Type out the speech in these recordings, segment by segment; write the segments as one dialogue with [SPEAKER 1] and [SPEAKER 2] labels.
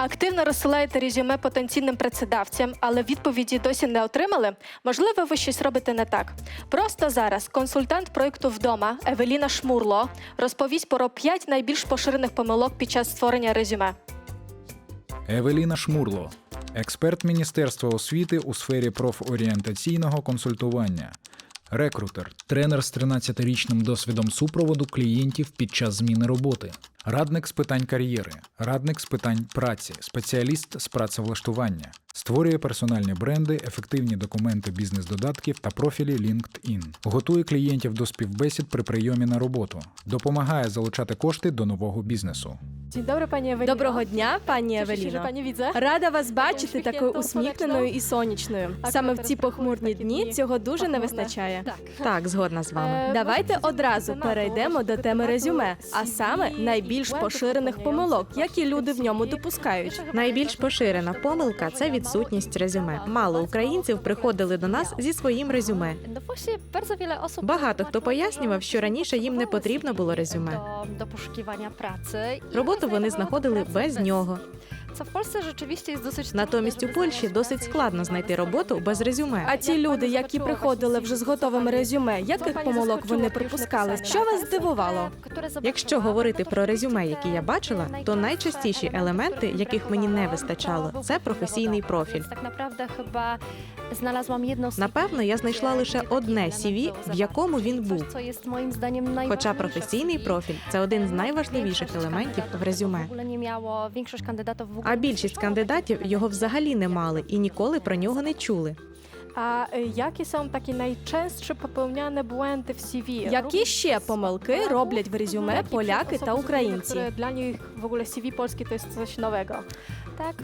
[SPEAKER 1] Активно розсилаєте резюме потенційним працедавцям, але відповіді досі не отримали. Можливо, ви щось робите не так. Просто зараз консультант проєкту вдома Евеліна Шмурло розповість про 5 найбільш поширених помилок під час створення резюме.
[SPEAKER 2] Евеліна Шмурло, експерт Міністерства освіти у сфері профорієнтаційного консультування, рекрутер, тренер з 13-річним досвідом супроводу клієнтів під час зміни роботи, радник з питань кар'єри, радник з питань праці, спеціаліст з працевлаштування, створює персональні бренди, ефективні документи бізнес-додатків та профілі LinkedIn, готує клієнтів до співбесід при прийомі на роботу, допомагає залучати кошти до нового бізнесу.
[SPEAKER 1] Dobry, pani
[SPEAKER 3] Доброго дня, пані Евеліно. Рада вас бачити такою усміхненою і сонячною. Саме в ці похмурні дні цього дуже не вистачає.
[SPEAKER 4] Так, згодна з вами.
[SPEAKER 3] Давайте одразу перейдемо до теми резюме, а саме найбільш поширених помилок, які люди в ньому допускають.
[SPEAKER 4] Найбільш поширена помилка це відсутність резюме. Мало українців приходили до нас зі своїм резюме. Багато хто пояснював, що раніше їм не потрібно було резюме. Роботу вони знаходили без нього. Натомість у Польщі досить складно знайти роботу без резюме.
[SPEAKER 3] А ті люди, які приходили вже з готовим резюме, яких помилок вони припускали? Що вас здивувало?
[SPEAKER 4] Якщо говорити про резюме, які я бачила, то найчастіші елементи, яких мені не вистачало, це професійний профіль. Напевно, я знайшла лише одне CV, в якому він був. Хоча професійний профіль це один з найважливіших елементів в резюме. А більшість кандидатів його взагалі не мали і ніколи про нього не чули.
[SPEAKER 1] Y, jakie są takie najczęstsze popełniane błędy w CV?
[SPEAKER 3] Які ще помилки роблять в резюме поляки та українці?
[SPEAKER 1] Nich w ogóle CV polskie to jest coś nowego.
[SPEAKER 5] Tak,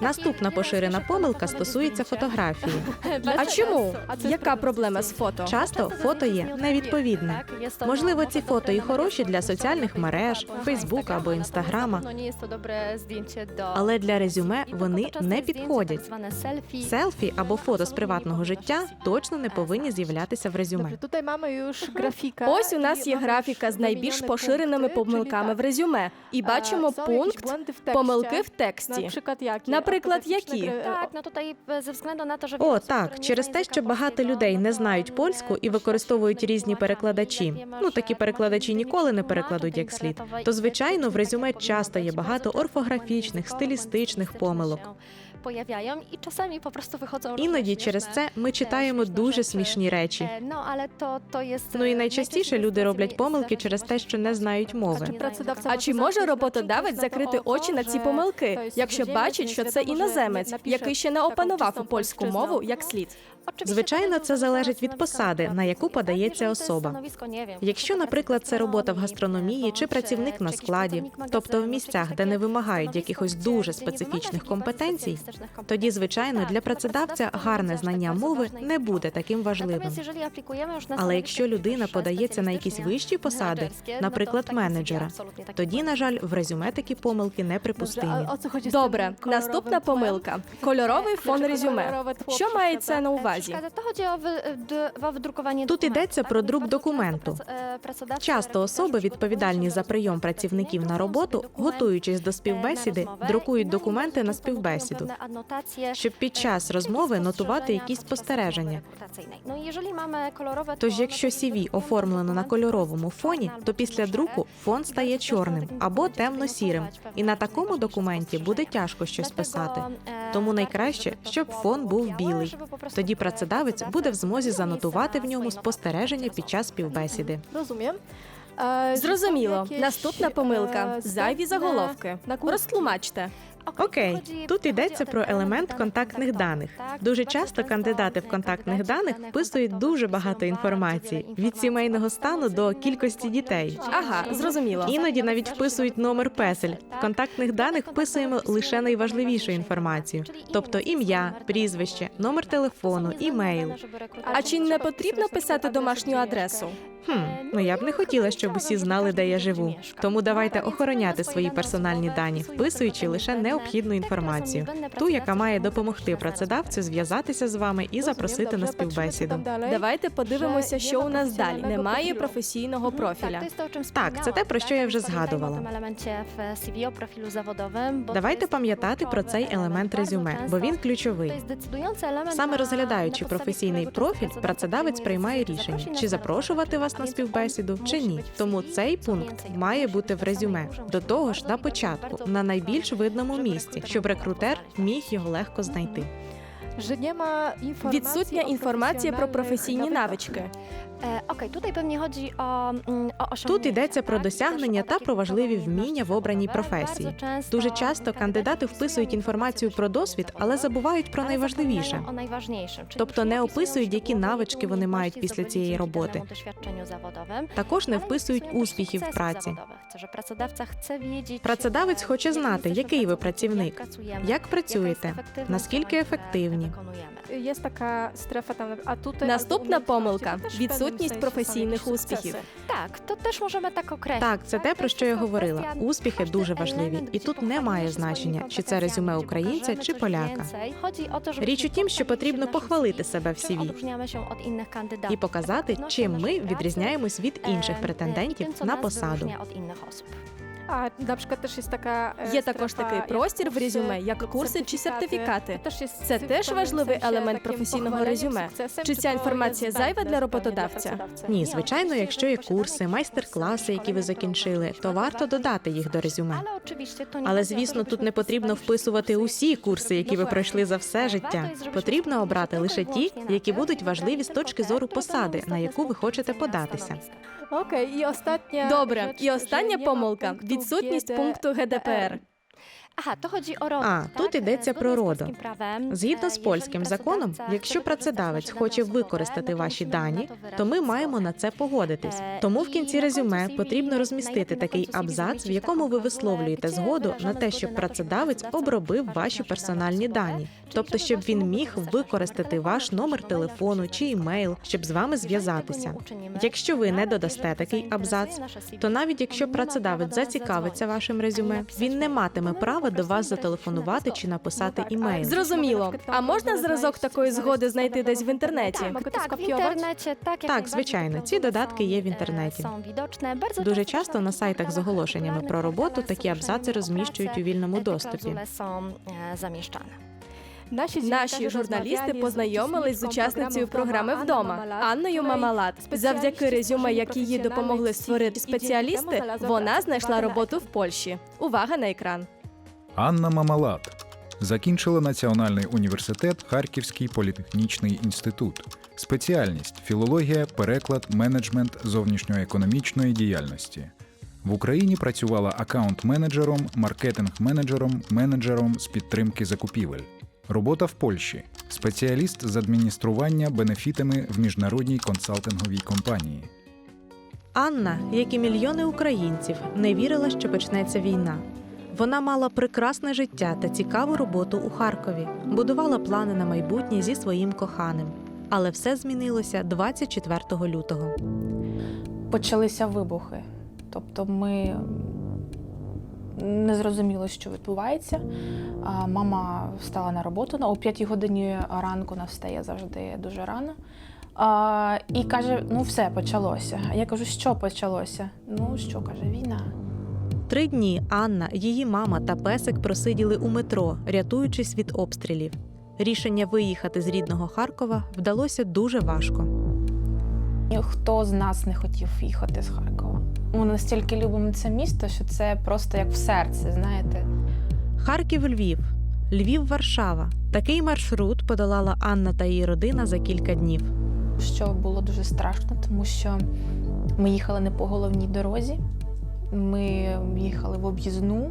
[SPEAKER 4] Наступна поширена помилка стосується фотографії.
[SPEAKER 3] А чому? Яка проблема з фото?
[SPEAKER 4] Часто фото є невідповідне. Можливо, ці фото і хороші для соціальних мереж, Фейсбука або Інстаграма, але для резюме вони не підходять. Селфі або фото з приватного життя точно не повинні з'являтися в резюме.
[SPEAKER 1] Tutaj mamy już grafikę.
[SPEAKER 3] Ось у нас є графіка з найбільш поширеними помилками в резюме. І бачимо пункт помилки в тексті. Наприклад, які?
[SPEAKER 5] Так, на tutaj ze względu na to, że
[SPEAKER 4] О, так, через те, що багато людей не знають польську і використовують різні перекладачі, ну такі перекладачі ніколи не перекладуть як слід. То звичайно в резюме часто є багато орфографічних, стилістичних помилок.
[SPEAKER 5] Pojawiają i czasami po prostu wychodzą
[SPEAKER 4] Іноді через це ми читаємо дуже смішні речі.
[SPEAKER 5] Ну але то то to
[SPEAKER 4] Ну і найчастіше люди роблять помилки через те, що не знають мови.
[SPEAKER 3] А чи може роботодавець закрити очі на ці помилки, якщо бачить, що це іноземець, який ще не опанував польську мову як слід?
[SPEAKER 4] Звичайно, це залежить від посади, на яку подається особа. Якщо, наприклад, це робота в гастрономії чи працівник на складі, тобто в місцях, де не вимагають якихось дуже специфічних компетенцій, тоді, звичайно, для працедавця гарне знання мови не буде таким важливим. Але якщо людина подається на якісь вищі посади, наприклад, менеджера, тоді, на жаль, в резюме такі помилки
[SPEAKER 1] chodzi z
[SPEAKER 3] Добре, наступна помилка. Кольоровий фон резюме. Що мається на увазі?
[SPEAKER 5] O wydrukowanie
[SPEAKER 4] Тут йдеться про друк документу.
[SPEAKER 5] pracodawcy
[SPEAKER 4] Часто особи, відповідальні за прийом працівників на роботу, готуючись до співбесіди, друкують документи на співбесіду, щоб під час розмови нотувати якісь спостереження. Тож, якщо CV оформлено на кольоровому фоні, то після друку фон стає чорним або темно-сірим, і на такому документі буде тяжко щось писати. Тому найкраще, щоб фон був білий. Тоді працедавець буде в змозі занотувати в ньому спостереження під час співбесіди.
[SPEAKER 1] Rozumiem. E,
[SPEAKER 3] Зрозуміло. Наступна помилка
[SPEAKER 1] e,
[SPEAKER 3] зайві заголовки. Розтлумачте.
[SPEAKER 4] Окей, тут йдеться про елемент контактних даних. Дуже часто кандидати в контактних даних вписують дуже багато інформації від сімейного стану до кількості дітей.
[SPEAKER 3] Ага, зрозуміло.
[SPEAKER 4] Іноді навіть вписують номер песель. В контактних даних вписуємо лише найважливішу інформацію, тобто ім'я, прізвище, номер телефону, імейл.
[SPEAKER 3] А чи не потрібно писати домашню адресу?
[SPEAKER 4] Хм, ну я б не хотіла, щоб усі знали, де я живу. Тому давайте охороняти свої персональні дані, вписуючи лише необхідну інформацію, ту, яка має допомогти працедавцю зв'язатися з вами і запросити на співбесіду.
[SPEAKER 3] Давайте подивимося, що у нас далі. Немає професійного профіля.
[SPEAKER 4] Так, це те, про що я вже згадувала. Давайте пам'ятати про цей елемент резюме, бо він ключовий. Саме розглядаючи професійний профіль, працедавець приймає рішення, чи запрошувати вас на співбесіду, чи ні. Тому цей пункт має бути в резюме. До того ж, на початку, на найбільш видному місці, щоб рекрутер міг його легко знайти.
[SPEAKER 3] Відсутня інформація про професійні навички.
[SPEAKER 5] Окей, тут chodzi o, mm,
[SPEAKER 4] Тут йдеться про досягнення та про важливі вміння в обраній професії. Дуже часто кандидати вписують інформацію про досвід, але забувають про найважливіше. Тобто не описують, які навички вони мають після цієї роботи. Також не вписують успіхів в праці. Працедавець хоче знати, який ви працівник, як працюєте, наскільки ефективні.
[SPEAKER 1] Є така стрефа там, а тут
[SPEAKER 3] Наступна помилка відсутність професійних успіхів.
[SPEAKER 5] Так, то теж можемо так окреслити.
[SPEAKER 4] Так, це те, про що я говорила. Успіхи дуже важливі, і тут не має значення, чи це резюме українця чи поляка. Річ у тім, що потрібно похвалити себе в CV і показати, чим ми відрізняємось від інших претендентів на посаду.
[SPEAKER 1] А, наприклад, теж є така е,
[SPEAKER 3] Є також такий простір в резюме, як курси чи сертифікати.
[SPEAKER 1] Теж є
[SPEAKER 3] Це теж важливий елемент професійного резюме. Чи
[SPEAKER 1] чи
[SPEAKER 3] ця інформація зайва для роботодавця?
[SPEAKER 4] Ні, звичайно, якщо є курси, майстер-класи, які ви закінчили, то варто додати їх до резюме. Але звісно, тут не потрібно вписувати усі курси, які ви пройшли за все життя. Потрібно обрати лише ті, які будуть важливі з точки зору посади, на яку ви хочете податися.
[SPEAKER 1] Окей, і остання
[SPEAKER 3] Добре, і остання помилка відсутність пункту ГДПР.
[SPEAKER 4] А, тут йдеться про RODO.
[SPEAKER 5] polskim prawem,
[SPEAKER 4] Згідно з польським законом, якщо працедавець хоче використати ваші дані, то ми маємо на це погодитись.
[SPEAKER 5] Е,
[SPEAKER 4] Тому в кінці резюме потрібно розмістити такий абзац, в якому ви висловлюєте згоду на те, щоб працедавець обробив ваші персональні дані, тобто
[SPEAKER 5] щоб
[SPEAKER 4] він міг використати ваш номер телефону чи імейл, щоб з вами зв'язатися. Якщо ви не додасте такий абзац, то навіть якщо працедавець зацікавиться вашим резюме, він не матиме права до вас зателефонувати чи написати імейл.
[SPEAKER 3] Зрозуміло. А можна зразок такої згоди знайти десь в інтернеті?
[SPEAKER 5] Так, в інтернеті, так,
[SPEAKER 4] Так, звичайно, ці додатки є в інтернеті.
[SPEAKER 5] е. Bardzo
[SPEAKER 4] Дуже часто на сайтах з оголошеннями про роботу такі абзаци розміщують у вільному доступі.
[SPEAKER 5] e, zamieszczane.
[SPEAKER 3] Наші журналісти познайомились з учасницею програми вдома Анною Мамалат. Завдяки резюме, які їй допомогли створити спеціалісти, вона знайшла роботу в Польщі. Увага на екран.
[SPEAKER 2] Анна Мамалат закінчила Національний університет Харківський політехнічний інститут. Спеціальність філологія, переклад, менеджмент зовнішньоекономічної діяльності. В Україні працювала аккаунт-менеджером, маркетинг-менеджером, менеджером з підтримки закупівель. Робота в Польщі. Спеціаліст з адміністрування бенефітами в міжнародній консалтинговій компанії.
[SPEAKER 4] Анна, як і мільйони українців, не вірила, що почнеться війна. Вона мала прекрасне життя та цікаву роботу у Харкові, будувала плани на майбутнє зі своїм коханим. Але все змінилося 24 лютого.
[SPEAKER 6] почалися вибухи. Тобто ми не зрозуміли, що відбувається. Мама встала на роботу о 5 годині ранку, вона встає завжди дуже рано. І каже: ну все, почалося. А я кажу, що почалося? Ну що каже, війна.
[SPEAKER 4] Три дні Анна, її мама та песик просиділи у метро, рятуючись від обстрілів. Рішення виїхати з рідного Харкова вдалося дуже важко.
[SPEAKER 6] І Хто з нас не хотів їхати з Харкова? Ми настільки любимо це місто, що це просто як в серці, знаєте.
[SPEAKER 4] Харків Львів, Львів Варшава. Такий маршрут подолала Анна та її родина за кілька днів.
[SPEAKER 6] що було дуже страшно, тому що ми їхали не по головній дорозі, ми їхали в об'їзну.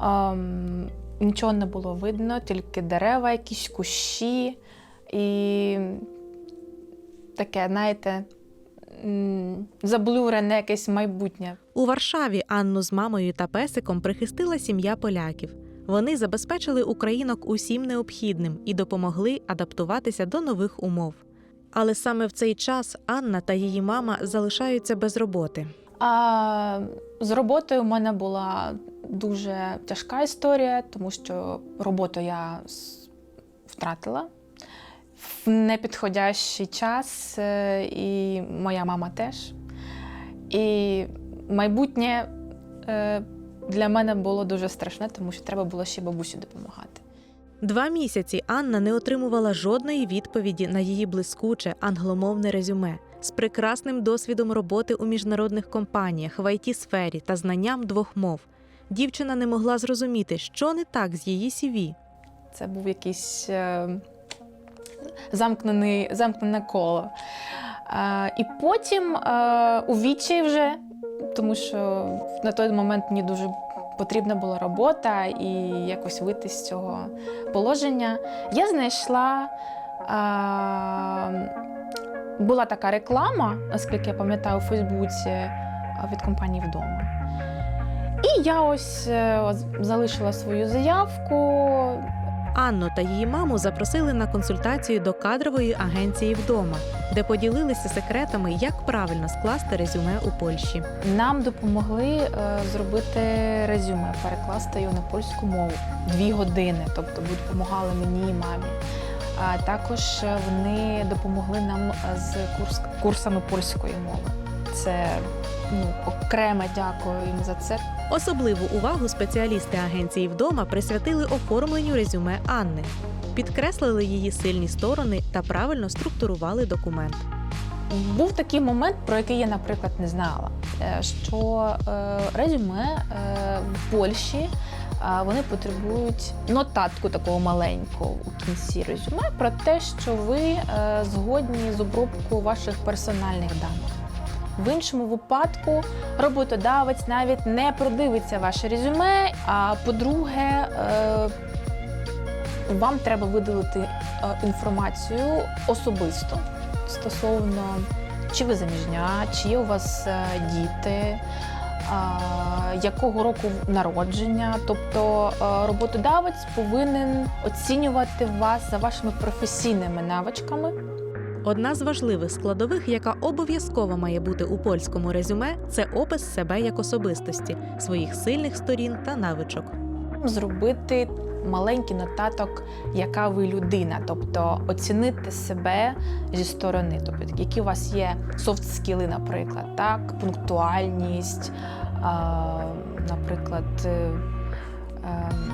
[SPEAKER 6] Ем, нічого не було видно, тільки дерева, якісь кущі і таке, знаєте, м, заблюрене якесь майбутнє.
[SPEAKER 4] У Варшаві Анну з мамою та песиком прихистила сім'я поляків. Вони забезпечили українок усім необхідним і допомогли адаптуватися до нових умов. Але саме в цей час Анна та її мама залишаються без роботи.
[SPEAKER 6] А з роботою в мене була дуже тяжка історія, тому що роботу я втратила в непідходящий час, е, і моя мама теж. І майбутнє е, для мене було дуже страшне, тому що треба було ще бабусі допомагати.
[SPEAKER 4] Два місяці Анна не отримувала жодної відповіді на її блискуче англомовне резюме з прекрасним досвідом роботи у міжнародних компаніях в it сфері та знанням двох мов. Дівчина не могла зрозуміти, що не так з її CV.
[SPEAKER 6] Це був якийсь е, замкнений, замкнене коло. Е, і потім е, у відчаї вже, тому що на той момент мені дуже потрібна була робота і якось вийти з цього положення. Я знайшла. Була така реклама, наскільки я пам'ятаю, у Фейсбуці е, від компанії вдома. І я ось е, залишила свою заявку,
[SPEAKER 4] Анну та її маму запросили на консультацію до кадрової агенції вдома, де поділилися секретами, як правильно скласти резюме у Польщі.
[SPEAKER 6] Нам допомогли е, зробити резюме, перекласти його на польську мову дві години, тобто допомагали мені і мамі. А також е, вони допомогли нам е, з курс, курсами польської мови. Це ну, окреме дякую їм за це.
[SPEAKER 4] Особливу увагу спеціалісти агенції вдома присвятили оформленню резюме Анни, підкреслили її сильні сторони та правильно структурували документ.
[SPEAKER 6] Був такий момент, про який я, наприклад, не знала, е, що резюме в Польщі вони потребують нотатку такого маленького у кінці резюме про те, що ви е, згодні з обробкою ваших персональних даних. В іншому випадку роботодавець навіть не продивиться ваше резюме. А по-друге, е, вам треба видалити е, інформацію особисто стосовно чи ви заміжня, чи є у вас діти, якого року народження. Тобто роботодавець повинен оцінювати вас за вашими професійними навичками.
[SPEAKER 4] Одна з важливих складових, яка обов'язково має бути у польському резюме, це опис себе як особистості, своїх сильних сторін та навичок.
[SPEAKER 6] Зробити маленький нотаток, яка ви людина, тобто оцінити себе зі сторони, тобто які у вас є софт-скіли, наприклад, так, пунктуальність, наприклад, е, ем,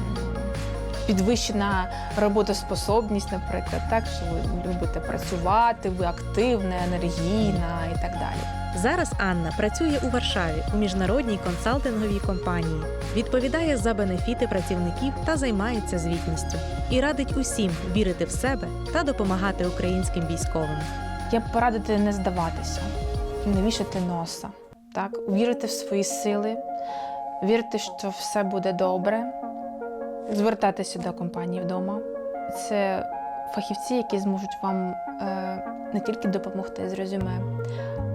[SPEAKER 6] підвищена роботоспособність, наприклад, так, що ви любите працювати, ви активна, енергійна і так далі.
[SPEAKER 4] Зараз Анна працює у Варшаві у міжнародній консалтинговій компанії, відповідає за бенефіти працівників та займається звітністю. І радить усім вірити в себе та допомагати українським військовим.
[SPEAKER 6] Я б порадити не здаватися, не вішати носа, так? вірити в свої сили, вірити, що все буде добре, звертатися до компанії вдома. Це фахівці, які зможуть вам е, не тільки допомогти з резюме,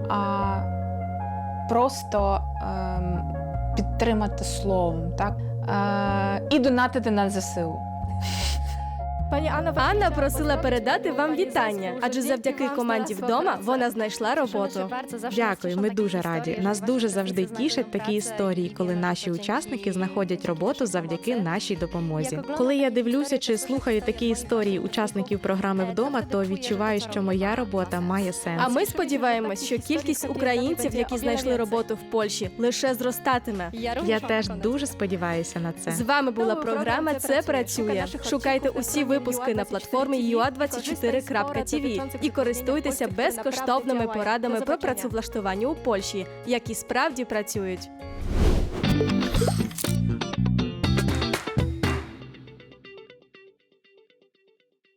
[SPEAKER 6] а просто ем, підтримати словом, так? Е, і донатити на ЗСУ.
[SPEAKER 1] Пані Анна,
[SPEAKER 3] Анна просила передати вам вітання, адже завдяки команді вдома вона знайшла роботу.
[SPEAKER 4] Дякую, ми дуже раді. Нас дуже завжди тішать такі історії, коли наші учасники знаходять роботу завдяки нашій допомозі. Коли я дивлюся чи слухаю такі історії учасників програми вдома, то відчуваю, що моя робота має сенс.
[SPEAKER 3] А ми сподіваємось, що кількість українців, які знайшли роботу в Польщі, лише зростатиме.
[SPEAKER 4] Я теж дуже сподіваюся на це.
[SPEAKER 3] З вами була програма Це працює. Шукайте усі випуски на платформі ua24.tv і користуйтеся безкоштовними порадами про працевлаштування у Польщі, які справді працюють.